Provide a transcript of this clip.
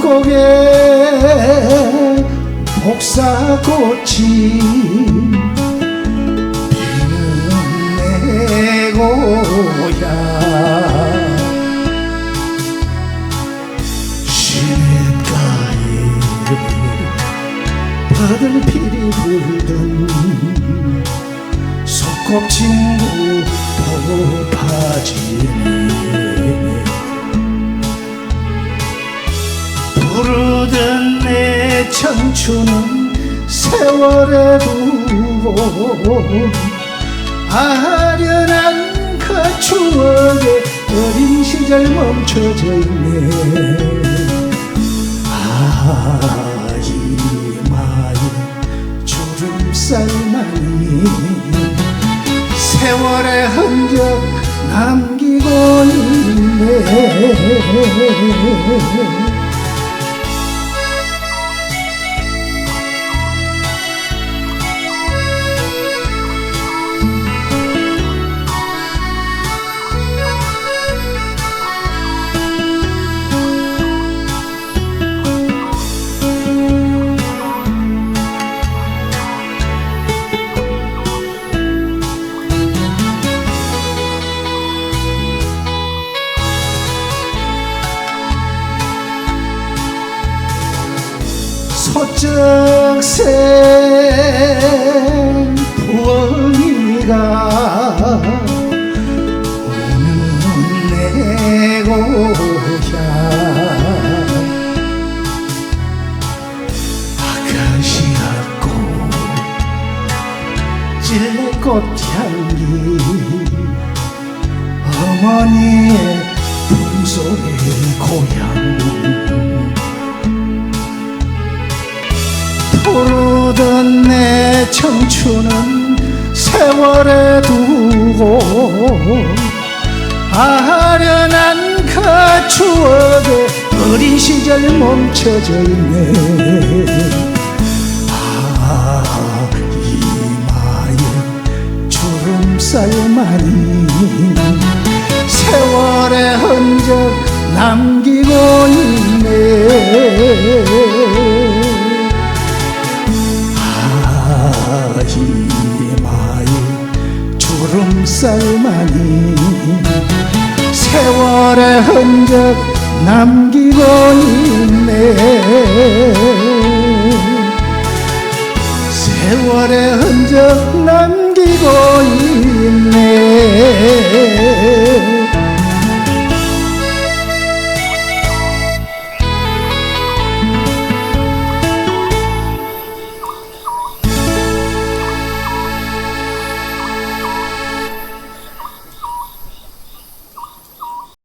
고개 복사꽃이 피는 내 고향 시냇가에 바들 피리 불던 소꿉친구 청춘은 세월에 두고 아련한 그 추억에 어린 시절 멈춰져 있네. 아이마이 주름살만이 세월의 흔적 남기고 있네 소쩍새 부엉이가 우는 내 고향 아카시아 꽃 찔레꽃 향기 어머니의 품속의 고향 부르던 내 청춘은 세월에 두고 아련한 그 추억에 어린 시절 멈춰져 있네. 아 이마에 주름살만이 세월의 흔적 남기고 있네 기대마의 주름살만이 세월의 흔적 남기고 있네. 세월의 흔적 남기고 있네.